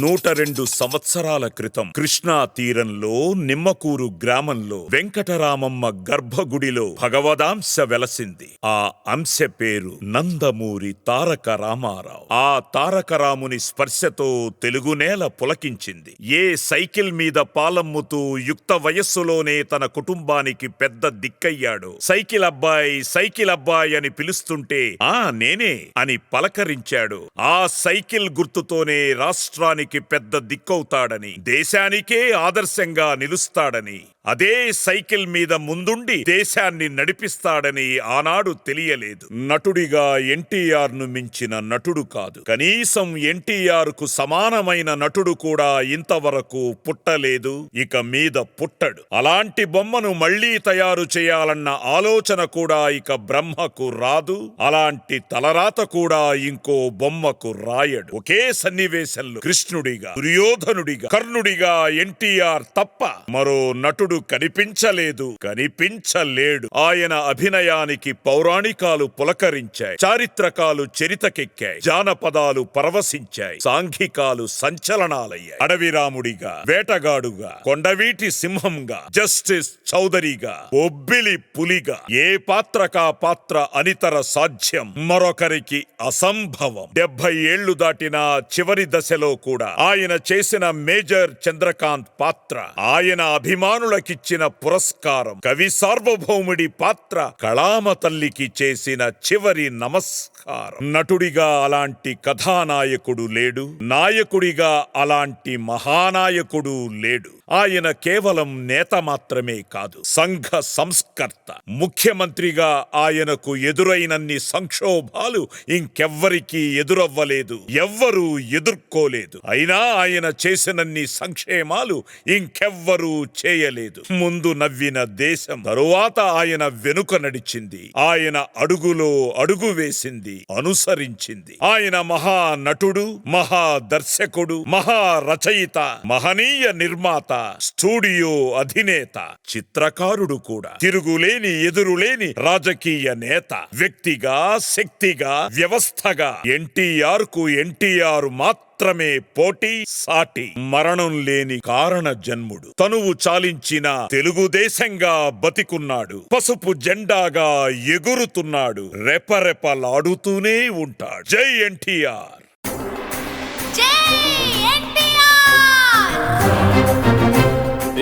నూట రెండు సంవత్సరాల క్రితం కృష్ణా తీరంలో నిమ్మకూరు గ్రామంలో వెంకటరామమ్మ గర్భగుడిలో భగవదాంశ వెలసింది. ఆ అంశ పేరు నందమూరి తారక రామారావు ఆ తారక రాముని స్పర్శతో తెలుగు నేల పులకించింది. ఏ సైకిల్ మీద పాలమ్ముతూ యుక్త వయస్సులోనే తన కుటుంబానికి పెద్ద దిక్కయ్యాడు. సైకిల్ అబ్బాయి సైకిల్ అబ్బాయి అని పిలుస్తుంటే ఆ నేనే అని పలకరించాడు. ఆ సైకిల్ గుర్తుతోనే రాష్ట్రానికి పెద్ద దిక్కవుతాడని దేశానికే ఆదర్శంగా నిలుస్తాడని. అదే సైకిల్ మీద ముందుండి దేశాన్ని నడిపిస్తాడని ఆనాడు తెలియలేదు. నటుడిగా ఎన్టీఆర్ను మించిన నటుడు కాదు. కనీసం ఎన్టీఆర్కు సమానమైన నటుడు కూడా ఇంతవరకు పుట్టలేదు. ఇక మీద పుట్టడు. అలాంటి బొమ్మను మళ్ళీ తయారు చేయాలన్న ఆలోచన కూడా ఇక బ్రహ్మకు రాదు. అలాంటి తలరాత కూడా ఇంకో బొమ్మకు రాయడు. ఒకే సన్నివేశంలో కృష్ణుడిగా దుర్యోధనుడిగా కర్ణుడిగా ఎన్టీఆర్ తప్ప మరో నటుడు కనిపించలేదు. కనిపించలేడు. ఆయన అభినయానికి పౌరాణికాలు పులకరించాయి. చారిత్రకాలు చరితకెక్కాయి. జానపదాలు పరవశించాయి. సాంఘికాలు సంచలనాలయ్యాయి. అడవిరాముడిగా వేటగాడుగా కొండవీటి సింహంగా జస్టిస్ చౌదరిగా ఒబ్బిలి పులిగా ఏ పాత్రకా పాత్ర అనితర సాధ్యం? మరొకరికి అసంభవం. డెబ్బై ఏళ్ళు దాటిన చివరి దశలో కూడా ఆయన చేసిన మేజర్ చంద్రకాంత్ పాత్ర ఆయన అభిమానుల అభిమానులకిచ్చిన పురస్కారం. కవి సార్వభౌముడి పాత్ర కళామ తల్లికి చేసిన చివరి నమస్కారం. నటుడిగా అలాంటి కథానాయకుడు లేడు. నాయకుడిగా అలాంటి మహానాయకుడు లేడు. ఆయన కేవలం నేత మాత్రమే కాదు సంఘ సంస్కర్త. ముఖ్యమంత్రిగా ఆయనకు ఎదురైనన్ని సంక్షోభాలు ఇంకెవ్వరికీ ఎదురవ్వలేదు ఎవ్వరూ ఎదుర్కోలేదు. అయినా ఆయన చేసినన్ని సంక్షేమాలు ఇంకెవ్వరూ చేయలేదు. ముందు నవ్విన దేశం తరువాత ఆయన వెనుక నడిచింది. ఆయన అడుగులో అడుగు వేసింది అనుసరించింది. ఆయన మహా నటుడు మహా దర్శకుడు మహా రచయిత మహనీయ నిర్మాత. స్టూడియో అధినేత చిత్రకారుడు కూడా. తిరుగులేని ఎదురులేని రాజకీయ నేత వ్యక్తిగా శక్తిగా వ్యవస్థగా ఎన్టీఆర్కు ఎన్టీఆర్ మాత్రమే పోటీ సాటి మరణం లేని కారణ జన్ముడు. తనువు చాలించిన తెలుగుదేశంగా బతికున్నాడు. పసుపు జెండాగా ఎగురుతున్నాడు. రెపరెపలాడుతూనే ఉంటాడు. జై ఎన్టీఆర్! జై ఎన్టీఆర్!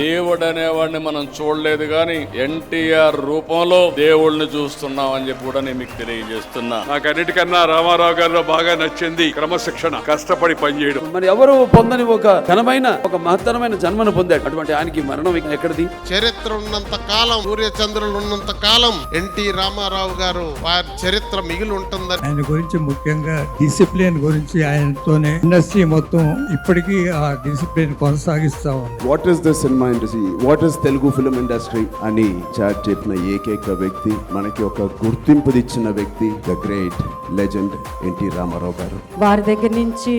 దేవుడు అనేవాడిని మనం చూడలేదు కానీ ఎన్టీఆర్ రూపంలో దేవుడిని చూస్తున్నాం అని చెప్పి కూడా నేను మీకు తెలియజేస్తున్నా. నాకు అన్నిటికన్నా రామారావు గారిలో బాగా నచ్చింది క్రమశిక్షణ కష్టపడి పనిచేయడం. మరి ఎవరు పొందని ఒక ఘనమైన ఒక మహత్తరమైన జన్మను పొందాడు? అటువంటి ఆయనకి మరణం ఎక్కడిది? చరిత్ర ఉన్నంత కాలం సూర్య చంద్రులు ఉన్నంత కాలం ఎన్టీ రామారావు గారు వారి చరిత్ర మిగిలి ఉంటుందని. ఆయన గురించి ముఖ్యంగా డిసిప్లిన్ గురించి ఆయనతోనే ఇండస్ట్రీ మొత్తం ఇప్పటికీ ఆ డిసిప్లిన్ కొనసాగిస్తా ఉంది. What is the cinema industry what is Telugu film industry అని చాట్ చెప్పిన ఏకైక వ్యక్తి మనకి ఒక గుర్తింపుదిచ్చిన వ్యక్తి the great legend N T Ramarao గారు. వారి దగ్గర నుంచి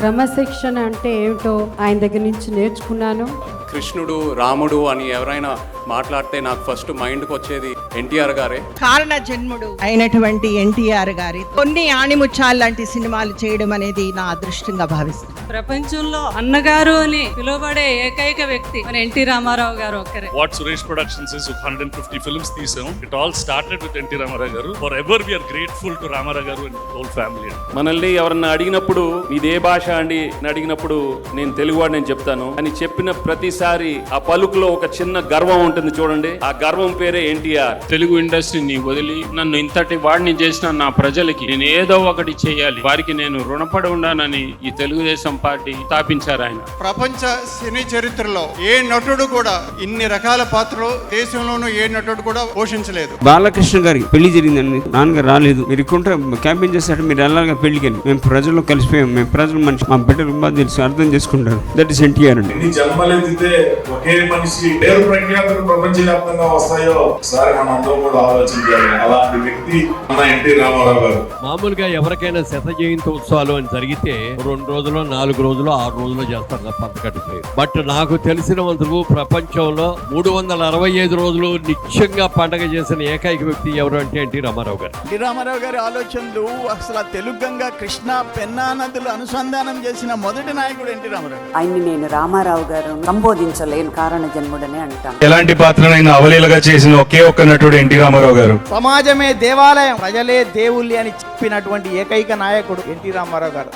క్రమశిక్షణ అంటే ఏమిటో ఆయన దగ్గర నుంచి నేర్చుకున్నాను. కృష్ణుడు రాముడు అని ఎవరైనా మాట్లాడితే నాకు ఫస్ట్ మైండ్కి వచ్చేది ఎన్టీఆర్ గారే. కారణ జన్ముడు అయినటువంటి ఎన్టీఆర్ గారి కొన్ని ఆణిముత్యాలు లాంటి సినిమాలు చేయడం అనేది నా అదృష్టంగా భావిస్తాను ప్రపంచంలో అన్నగారు అని పిలువబడే ఏకైక వ్యక్తి మన ఎన్టీ రామారావు గారు ఒక్కరే. What Suresh productions is hundred and fifty films తీసాం. It all started with N T Ramarao గారు. Forever we are grateful to Ramarao గారు అండ్ హోల్ ఫ్యామిలీ మనల్ని ఎవరన్నా అడిగినప్పుడు మీదే భాష అండి అని అడిగినప్పుడు నేను తెలుగువాడు నేను చెప్తాను. అని చెప్పిన ప్రతిసారి ఆ పలుకులో ఒక చిన్న గర్వం ఉంటుంది చూడండి. ఆ గర్వం పేరే ఎన్టీఆర్. తెలుగు ఇండస్ట్రీని వదిలి నన్ను ఇంతటి వాడిని చేసిన నా ప్రజలకి నేను ఏదో ఒకటి చేయాలి. వారికి నేను రుణపడి ఉండానని ఈ తెలుగుదేశం పార్టీ స్థాపించారు ఆయన. ప్రపంచ సినీ చరిత్రలో ఏ నటుడు కూడా ఇన్ని రకాల పాత్రలు దేశంలోనూ ఏ నటుడు కూడా పోషించలేదు. బాలకృష్ణ గారి పెళ్ళి జరిగిందండి. నాన్నగారు రాలేదు. మీరు ఇక్కడ క్యాంపెయిన్ చేశాడు. మీరు ఎలాగా పెళ్ళికి మేము ప్రజల్లో కలిసిపోయాం. మేము ప్రజలు మనిషి. మా బిడ్డలు బాగా తెలుసు. అర్థం చేసుకుంటారు. దట్ ఇస్ ఎన్టీఆర్ అండి. జన్మలెత్తితే అయితే ఒకే మనిషి పేరు ప్రఖ్యాతులు ప్రపంచవ్యాప్తంగా వస్తాయో ఒకసారి మనం అందరం కూడా ఆలోచించాలి. అలాంటి వ్యక్తి మన ఎన్టీ రామారావు గారు. మామూలుగా ఎవరికైనా శత జయంతి ఉత్సవాలు అని జరిగితే రెండు రోజులు నాలుగు రోజులు ఆరు రోజులు చేస్తారు తప్ప అంతకంటే. బట్ నాకు తెలిసినందుకు ప్రపంచంలో మూడు వందల అరవై ఐదు రోజులు నిత్యంగా పండగ చేసిన ఏకైక వ్యక్తి ఎవరు అంటే ఎన్టీ రామారావు గారు. ఎన్టీ రామారావు గారి ఆలోచనలు అసలు తెలుగు గంగా కృష్ణ పెన్నా నదులు అనుసంధానం చేసిన మొదటి నాయకుడు ఎన్టీ రామారావు. ఆయన్ని నేను రామారావు గారు సంబోధించలేను కారణ జన్ముడనే అంటాను ఎలాంటి పాత్రనైనా అవలీలగా చేసిన ఒకే ఒక్క నటుడు ఎన్టీ రామారావు గారు. సమాజమే దేవాలయం ప్రజలే దేవుళ్ళి అని చెప్పినటువంటి ఏకైక నాయకుడు ఎన్టీ రామారావు గారు.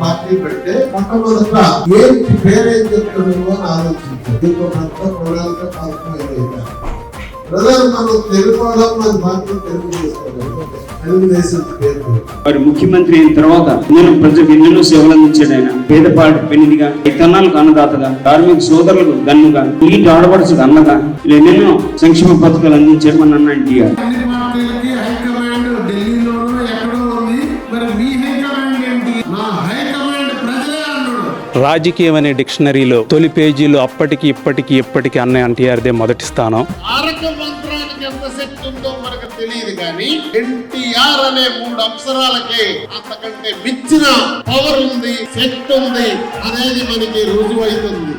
పార్టీ మరి ముఖ్యమంత్రి అయిన తర్వాత నేను ప్రజలకు ఎన్నెన్నో సేవలు అందించాడు ఆయన. పేదపాటి పెళ్ళిగా ఇతనాలకు అన్నదాతగా కార్మిక సోదరులకు గన్నుగా నీటి ఆడపడుచుకు అన్నగా ఇలా ఎన్నెన్నో సంక్షేమ పథకాలు అందించాడు మన అన్న ఎన్టీఆర్. రాజకీయం అనే డిక్షనరీలో తొలి పేజీలో అప్పటికి ఇప్పటికి ఎప్పటికి అన్న ఎన్టీఆర్దే మొదటి స్థానం. ఎంత శక్తి ఉందో మనకు తెలియదు కానీ ఎన్టీఆర్ అనే మూడు అక్షరాలకే అంతకంటే మించిన పవర్ ఉంది శక్తి ఉంది అనేది మనకి రుజువైతుంది.